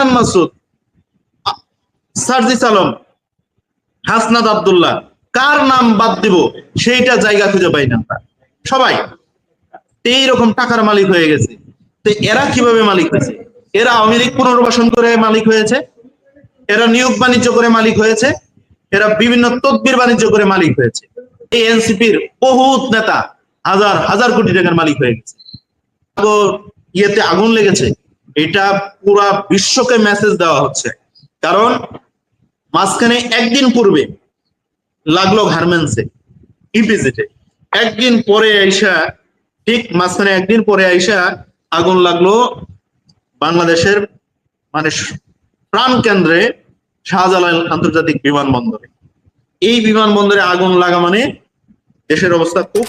হান্নান মাসুদ সার্জিস আলম হাসনাদ আব্দুল্লাহ, কার নাম বাদ দিব, সেইটা জায়গা খুঁজে পাই না সবাই, এইরকম টাকার মালিক হয়ে গেছে। তো এরা কীভাবে মালিক হয়েছে? এরা আওয়ামী পুনর্বাসন করে মালিক হয়েছে, এরা নিয়োগ বাণিজ্য করে মালিক হয়েছে, এরা বিভিন্ন তদবির বাণিজ্য করে মালিক হয়েছে। এই এনসিপির বহুত নেতা, হাজার হাজার কোটি টাকার মালিক হয়ে গেছে। ইয়েতে আগুন লেগেছে এটা পুরা বিশ্বকে মেসেজ দেওয়া হচ্ছে। কারণ মাঝখানে একদিন পূর্বে লাগল গার্মেন্টসে ইপিজিটে একদিন পরে আইসা, ঠিক মাঝখানে একদিন পরে আইসা আগুন লাগল বাংলাদেশের মানে প্রাণ কেন্দ্রে শাহজালাল আন্তর্জাতিক বিমানবন্দরে। এই বিমানবন্দরে আগুন লাগা মানে দেশের অবস্থা খুব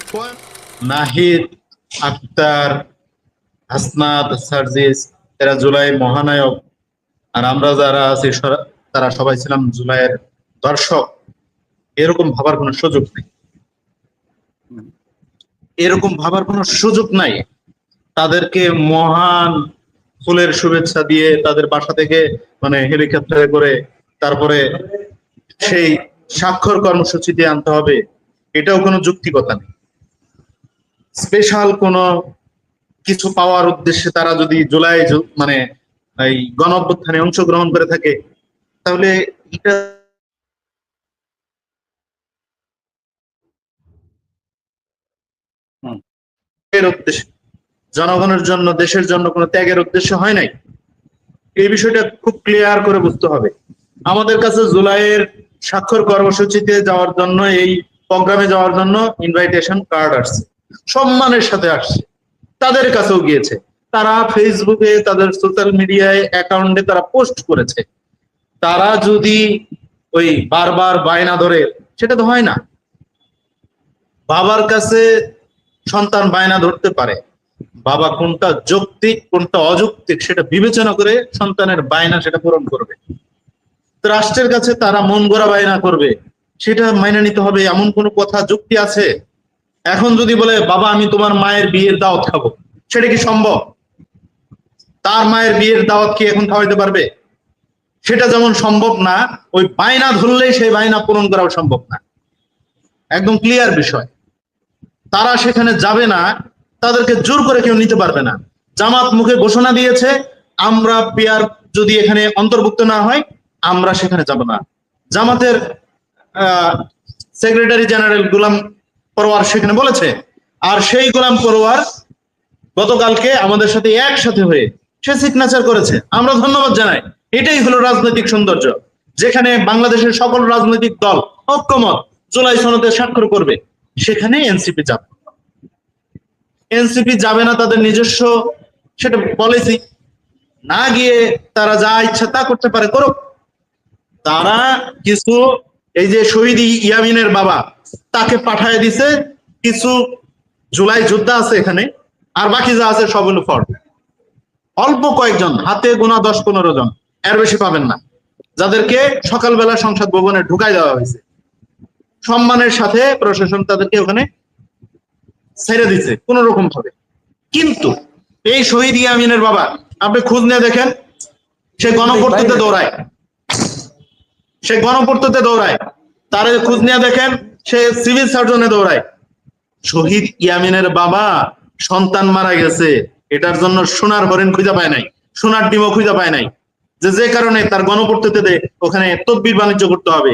নাহিদ আক্তার হাসনাত, সার্জিস এরা জুলাই মহানায়ক। আর আমরা যারা আছি তারা সবাই ছিলাম জুলাইয়ের দর্শক। এরকম ভাবার কোনো সুযোগ নেই। এরকম ভাবার কোনো সুযোগ নাই। তাদেরকে মহান ফুলের শুভেচ্ছা দিয়ে তাদের বাসা থেকে মানে হেলিকপ্টারে করে তারপরে সেই স্বাক্ষর কর্মসূচি দিয়ে আনতে হবে। এটাও কোনো যুক্তিকতা নেই। স্পেশাল কোনো কিছু পাওয়ার উদ্দেশ্যে তারা যদি জুলাই মানে এই গণ অভ্যুত্থানে অংশগ্রহণ করে থাকে তাহলে এটা এর উদ্দেশ্যে। জনগণের জন্য দেশের জন্য কোনো ত্যাগের উদ্দেশ্য হয় নাই? এই বিষয়টা খুব ক্লিয়ার করে বুঝতে হবে। আমাদের কাছে জুলাইয়ের স্বাক্ষর কর্মসূচিতে যাওয়ার জন্য এই প্রোগ্রামে যাওয়ার জন্য ইনভাইটেশন কার্ড আসছে। সম্মানের সাথে আসছে। তাদের কাছেও গিয়েছে। তারা ফেসবুকে তাদের সোশ্যাল মিডিয়ায় অ্যাকাউন্টে তারা পোস্ট করেছে। তারা যদি ওই বারবার বায়না ধরে, সেটা তো হয় না। বাবার কাছে সন্তান বায়না ধরতে পারে। বাবা কোনটা যৌক্তিক, কোনটা অযৌক্তিক, সেটা বিবেচনা করে সন্তানের বায়না সেটা পূরণ করবে। রাষ্ট্রের কাছে তারা মন গড়া বায়না করবে। সেটা মাইনে নিতে হবে, এমন কোনো কথা যুক্তি আছে? এখন যদি বলে, বাবা, আমি তোমার মায়ের বিয়ের দাওয়াত খাব সেটা কি সম্ভব? তার মায়ের বিয়ের দাওয়াত কি এখন খাওয়াইতে পারবে? সেটা যেমন সম্ভব না, ওই বায়না ধরলেই সেই বায়না পূরণ করাও সম্ভব না। একদম ক্লিয়ার বিষয়। তারা সেখানে যাবে না, তাদেরকে জোর করে কেউ নিতে পারবে না। জামাত মুখে ঘোষণা দিয়েছে, আমরা পেয়ার যদি এখানে অন্তর্ভুক্ত না হয়, আমরা সেখানে যাব না। জামাতের সেক্রেটারি জেনারেল গোলাম পরোয়ার সেখানে বলেছে। আর সেই গোলাম পরোয়ার গতকালকে আমাদের সাথে একসাথে হয়ে সে সিগনেচার করেছে। আমরা ধন্যবাদ জানাই। এটাই হলো রাজনৈতিক সৌন্দর্য, যেখানে বাংলাদেশের সকল রাজনৈতিক দল ঐক্যমত জুলাই সনদে স্বাক্ষর করবে, সেখানে এনসিপি যাবে। এনসিপি যাবে না তাদের নিজস্ব সেটা পলিসি না গিয়ে তারা যা ইচ্ছা তা করতে পারে, করুক। তারা কিছু এই যে শহীদ ইয়ামিনের বাবা তাকে পাঠায় দিছে। কিছু জুলাই যোদ্ধা আছে এখানে। আর বাকি যা আছে সব হলো ফর্ড অল্প কয়েকজন, হাতে গোনা দশ পনেরো জন। এর বেশি পাবেন না। যাদেরকে সকালবেলা সংসদ ভবনে ঢুকাই দেওয়া হয়েছে। সম্মানের সাথে প্রশাসন তাদেরকে ওখানে ছেড়ে দিছে কোন রকম ভাবে কিন্তু এই শহীদ ইয়ামিনের বাবা, আপনি খোঁজ নিয়ে দেখেন, সে গণপূর্তিতে দৌড়ায়। সে গণপূর্তিতে দৌড়ায়। তার খোঁজ নিয়ে দেখেন সে সিভিল সার্জনে দৌড়ায়। শহীদ ইয়ামিনের বাবা সন্তান মারা গেছে। এটার জন্য সোনার হরিণ খুঁজে পায় নাই, সোনার ডিমও খুঁজে পায় নাই। যে যে কারণে তার গণপূর্তিতে ওখানে তদবির বাণিজ্য করতে হবে।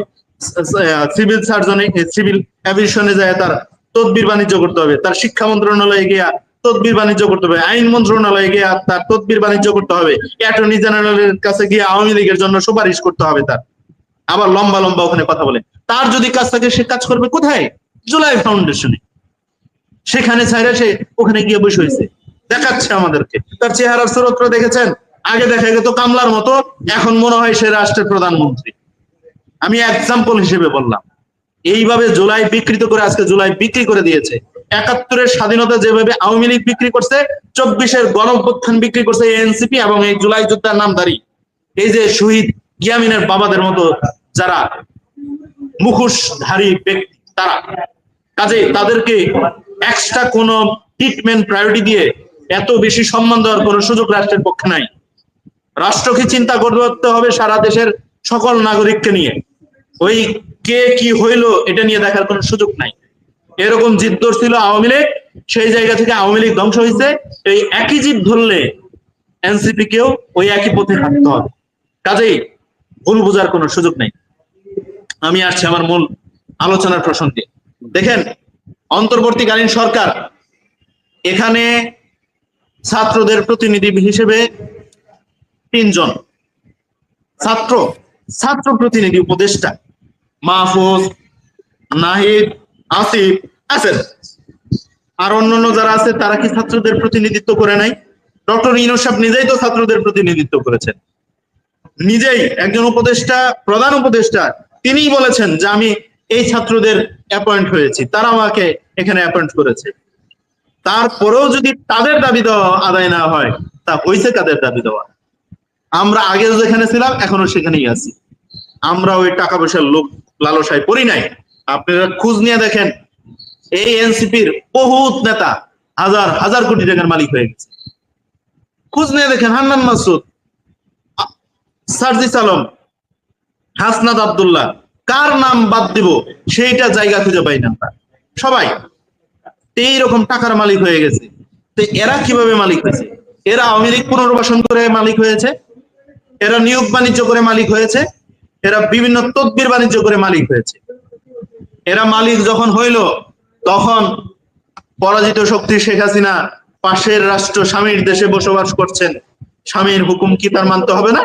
সিভিল সার্জনে সিভিল অ্যাভিয়েশনে যায় তার তদবির বাণিজ্য করতে হবে। তার শিক্ষা মন্ত্রণালয়ে গিয়া তদবির বাণিজ্য করতে হবে। আইন মন্ত্রণালয়ে গিয়া তার তদবির বাণিজ্য করতে হবে। অ্যাটর্নি জেনারেলের কাছে গিয়ে আওয়ামী লীগের জন্য সুপারিশ করতে হবে তার। আবার লম্বা লম্বা ওখানে কথা বলে। তার যদি কাজ থাকে, সে কাজ করবে কোথায়? জুলাই ফাউন্ডেশনে। সেখানে ছাইরা সে ওখানে গিয়ে বসে হয়েছে দেখাচ্ছে আমাদেরকে। তার চেহারার চরিত্র দেখেছেন? আগে দেখা গেত কামলার মতো, এখন মনে হয় সে রাষ্ট্রের প্রধানমন্ত্রী। আমি এক্সাম্পল হিসেবে বললাম। এইভাবে জুলাই বিকৃত করে, আজকে জুলাই বিক্রি করে দিয়েছে। একাত্তরের স্বাধীনতা যেভাবে আওয়ামী লীগ বিক্রি করছে, চব্বিশের গণঅভ্যুত্থান বিক্রি করছে এনসিপি এবং এই জুলাই যোদ্ধার নামধারী। এই যে শহীদ গিয়ামিনের বাবাদের মতো যারা মুখোশধারী ব্যক্তি তারা। কাজে তাদেরকে এক্সট্রা কোন ট্রিটমেন্ট প্রায়োরিটি দিয়ে এত বেশি সম্মান দেওয়ার কোনো সুযোগ রাষ্ট্রের পক্ষে নাই। রাষ্ট্রকে চিন্তা করতে হবে সারা দেশের সকল নাগরিককে নিয়ে। ওই কে কি হইল এটা নিয়ে দেখার কোনো সুযোগ নাই। এরকম জিদ ছিল আওয়ামী লীগ, সেই জায়গা থেকে আওয়ামী লীগ ধ্বংস হয়েছে। এই একই জিদ ধরলে এনসিপি কেও ওই একই পথে হাঁটতে হবে। কাজেই ভুল বোঝার কোনো সুযোগ নেই। আমি আসছি আমার মূল আলোচনার প্রসঙ্গে। দেখেন, অন্তর্বর্তীকালীন সরকার এখানে ছাত্রদের প্রতিনিধি হিসেবে তিনজন। ছাত্র ছাত্র প্রতিনিধি উপদেষ্টা, মাহফুজ, নাহিদ, আসিফ আছেন আর অন্যান্য যারা আছে, তারা কি ছাত্রদের প্রতিনিধিত্ব করে নাই? ডক্টর ইনোজ সাহেব নিজেই তো ছাত্রদের প্রতিনিধিত্ব করেছেন। নিজেই একজন উপদেষ্টা, প্রধান উপদেষ্টা তিনিই বলেছেন যে আমি এই ছাত্রদের অ্যাপয়েন্ট হয়েছি। তারা আমাকে এখানে অ্যাপয়েন্ট করেছে। তারপরেও যদি তাদের দাবি দেওয়া আদায় না হয়, তা হয়েছে কাদের দাবি দেওয়া? আমরা আগে যেখানে ছিলাম, এখনও সেখানেই আছি। আমরা ওই টাকা পয়সার লোক লালসায় পড়ি নাই। আপনারা খোঁজ নিয়ে দেখেন, এই এনসিপির বহুত নেতা হাজার হাজার কোটি টাকার মালিক হয়ে গেছে। খোঁজ নিয়ে দেখেন হান্নান মাসুদ সার্জিস আলম হাসনাদ আব্দুল্লাহ। কার নাম বাদ দিব? সেইটা জায়গা খুঁজে পাই না সবাই এইরকম টাকার মালিক হয়ে গেছে। তো এরা কীভাবে মালিক হয়েছে? এরা লীগ পুনর্বাসন করে মালিক হয়েছে। এরা নিয়োগ বাণিজ্য করে মালিক হয়েছে। এরা বিভিন্ন তদবির বাণিজ্য করে মালিক হয়েছে। এরা মালিক যখন হইল, তখন পরাজিত শক্তি শেখ হাসিনা পাশের রাষ্ট্র স্বামীর দেশে বসবাস করছেন। স্বামীর হুকুম কি তার মানতে হবে না?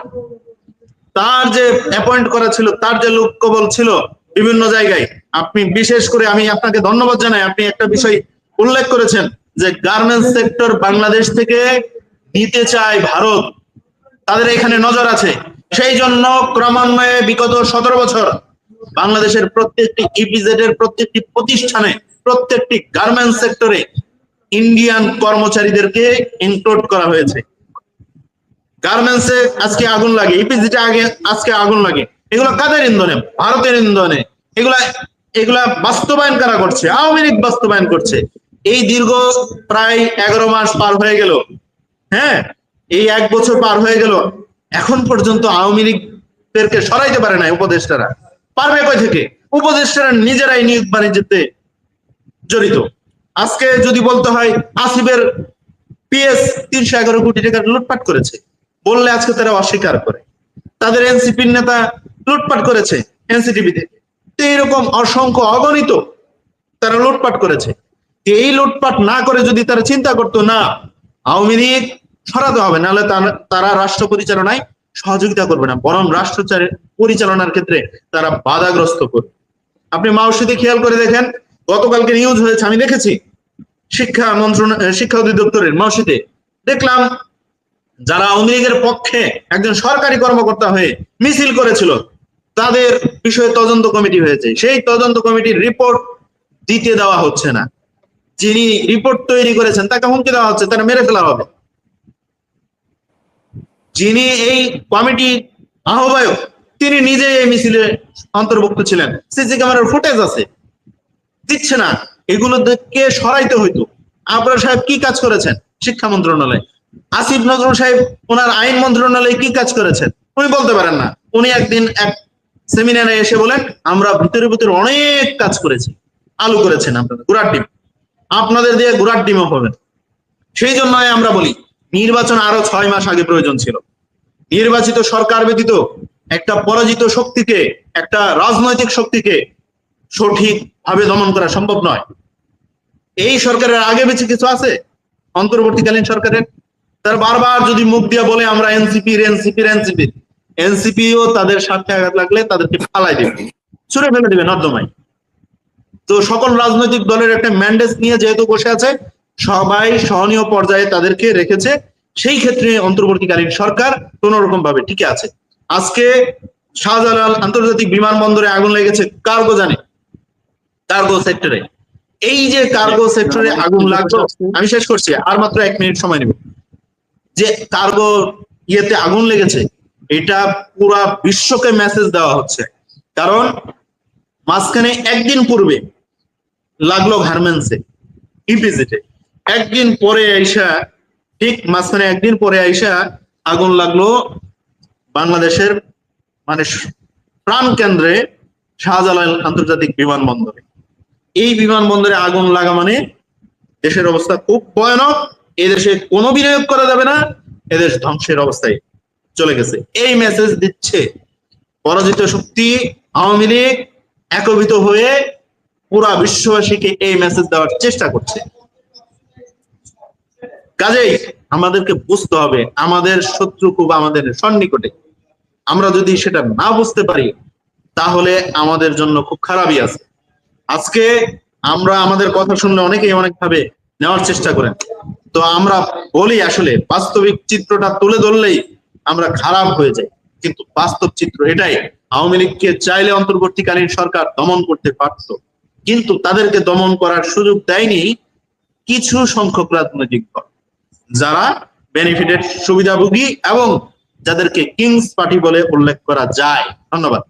তার যে অ্যাপয়েন্ট করা ছিল, তার যে লোক কবল ছিল বিভিন্ন জায়গায়। আপনি বিশেষ করে আমি আপনাকে ধন্যবাদ জানাই। আপনি একটা বিষয় উল্লেখ করেছেন যে গার্মেন্টস সেক্টর বাংলাদেশ থেকে নিতে চায় ভারত। তাদের এখানে নজর আছে। সেই জন্য ক্রমান্বয়ে বিগত সতেরো বছর বাংলাদেশের প্রত্যেকটি ইপিজেড এর প্রত্যেকটি প্রতিষ্ঠানে, প্রত্যেকটি গার্মেন্টস সেক্টরে ইন্ডিয়ান কর্মচারীদেরকে ইনক্লুড করা হয়েছে। গার্মেন্টসে আজকে আগুন লাগে ইপিজিতে আগে, আজকে আগুন লাগে। এগুলো কাদের ইন্ধনে? ভারতের ইন্ধনে। এগুলা এগুলা বাস্তবায়ন কারা করছে? আওয়ামী লীগ বাস্তবায়ন করছে। এই দীর্ঘ প্রায় এগারো মাস পার হয়ে গেল। হ্যাঁ এই এক বছর পার হয়ে গেল। এখন পর্যন্ত আওয়ামী লীগদেরকে সরাইতে পারে না উপদেষ্টারা। পারবে কই থেকে? উপদেষ্টারা নিজেরাই নিয়োগ বাণিজ্যতে জড়িত। আজকে যদি বলতে হয়, আসিফের পিএস তিনশো এগারো কোটি টাকা লুটপাট করেছে। বললে আজকে তারা অস্বীকার করে। তাদের এনসিপির নেতা লুটপাট করেছে এনসিটিভিতে তো। এরকম অসংখ্য অগণিত তারা লুটপাট করেছে। এই লুটপাট না করে যদি তারা চিন্তা করতো, না, আওয়ামী লীগ সরাতে হবে, নাহলে তারা- রাষ্ট্র পরিচালনায় সহযোগিতা করবে না, বরং রাষ্ট্রচারের পরিচালনার ক্ষেত্রে তারা বাধাগ্রস্ত করবে। আপনি মাওসিতে খেয়াল করে দেখেন, গতকালকে নিউজ হয়েছে, আমি দেখেছি, শিক্ষা মন্ত্রণালয় শিক্ষা অধিদপ্তরের মাওসিতে দেখলাম যারা আওয়ামী লীগের পক্ষে একজন সরকারি কর্মকর্তা হয়ে মিছিল করেছিল, তাদের বিষয়ে তদন্ত কমিটি হয়েছে। সেই তদন্ত কমিটির রিপোর্ট দিতে দেওয়া হচ্ছে না। যিনি রিপোর্ট তৈরি করেছেন, তাকে হুমকি দেওয়া হচ্ছে, তারা মেরে ফেলা হবে। যিনি এই কমিটি আহ্বায়ক, তিনি নিজে এই মিছিলে অন্তর্ভুক্ত ছিলেন। সিসি ক্যামেরার ফুটেজ আছে। দিচ্ছে না। এগুলো কে সরাইতে হইতো। আপনার সাহেব কি কাজ করেছেন? শিক্ষা মন্ত্রণালয়। আসিফ নজরুল সাহেব ওনার আইন মন্ত্রণালয়ে কি কাজ করেছেন? উনি বলতে পারেন না। উনি একদিন এক সেমিনারে এসে বলেন, আমরা ভিতরে ভিতরে অনেক কাজ করেছি। আলু করেছেন আপনাদের গুড়ার ডিম। আপনাদের দিয়ে গুড়ার ডিমও হবেন সেই জন্য আমরা বলি, নির্বাচন আরও ছয় মাস আগে প্রয়োজন ছিল। নির্বাচিত সরকার ব্যতীত একটা পরাজিত শক্তিকে, একটা রাজনৈতিক শক্তিকে সঠিকভাবে দমন করা সম্ভব নয়। এই সরকারের আগে বেঁচে কিছু আছে? অন্তর্বর্তীকালীন সরকারের তার বারবার যদি মুখ দিয়ে বলে, আমরা এনসিপির এনসিপির এনসিপির এনসিপিও তাদের স্বার্থে আঘাত লাগলে তাদেরকে ফালাই দেবে। ছুড়ে ফেলে দেবে, নর্দমায়। তো সকল রাজনৈতিক দলের একটা ম্যান্ডেট নিয়ে যেহেতু বসে আছে, সবাই সহনীয় পর্যায়ে তাদেরকে রেখেছে। সেই ক্ষেত্রে অন্তর্বর্তীকালীন সরকার কোন রকম ভাবে টিকে আছে। আজকে শাহজালাল আন্তর্জাতিক বিমানবন্দরে আগুন লেগেছে কার্গো জানে। কার্গো সেক্টরে এই যে কার্গো সেক্টরে আগুন লাগল, আমি শেষ করছি, আর মাত্র এক মিনিট সময় নেব। যে কার্গো ইয়েতে আগুন লেগেছে, এটা পুরা বিশ্বকে মেসেজ দেওয়া হচ্ছে। কারণ মাঝখানে একদিন পূর্বে লাগল গার্মেন্টসে ইপিজিটে। একদিন পরে আইসা, ঠিক মাঝখানে একদিন পরে আইসা আগুন লাগল বাংলাদেশের মানে প্রাণ কেন্দ্রে শাহজালাল আন্তর্জাতিক বিমানবন্দরে। এই বিমানবন্দরে আগুন লাগা মানে দেশের অবস্থা খুব ভয়ানক। এই দেশে কোনো বিনিয়োগ করা যাবে না, এদেশ ধ্বংসের অবস্থায় চলে গেছে। এই মেসেজ দিচ্ছে পরাজিত শক্তি আওয়ামী লীগ একবিত হয়ে পুরা বিশ্ববাসীকে এই মেসেজ দেওয়ার চেষ্টা করছে। কাজেই আমাদেরকে বুঝতে হবে, আমাদের শত্রু খুব আমাদের সন্নিকটে। আমরা যদি সেটা না বুঝতে পারি, তাহলে আমাদের জন্য খুব খারাপই আছে। আজকে আমরা আমাদের কথা শুনলে অনেকেই অনেক ভাবে নেওয়ার চেষ্টা করেন। তো আমরা বলি আসলে বাস্তবিক চিত্রটা তুলে ধরলেই আমরা খারাপ হয়ে যাই। কিন্তু বাস্তব চিত্র এটাই। আওয়ামী লীগকে চাইলে অন্তর্বর্তীকালীন সরকার দমন করতে পারত, কিন্তু তাদেরকে দমন করার সুযোগ দেয়নি কিছু সংখ্যক রাজনৈতিক দল। যারা বেনিফিটেড সুবিধাভোগী এবং যাদেরকে কিংস পার্টি বলে উল্লেখ করা যায়। ধন্যবাদ।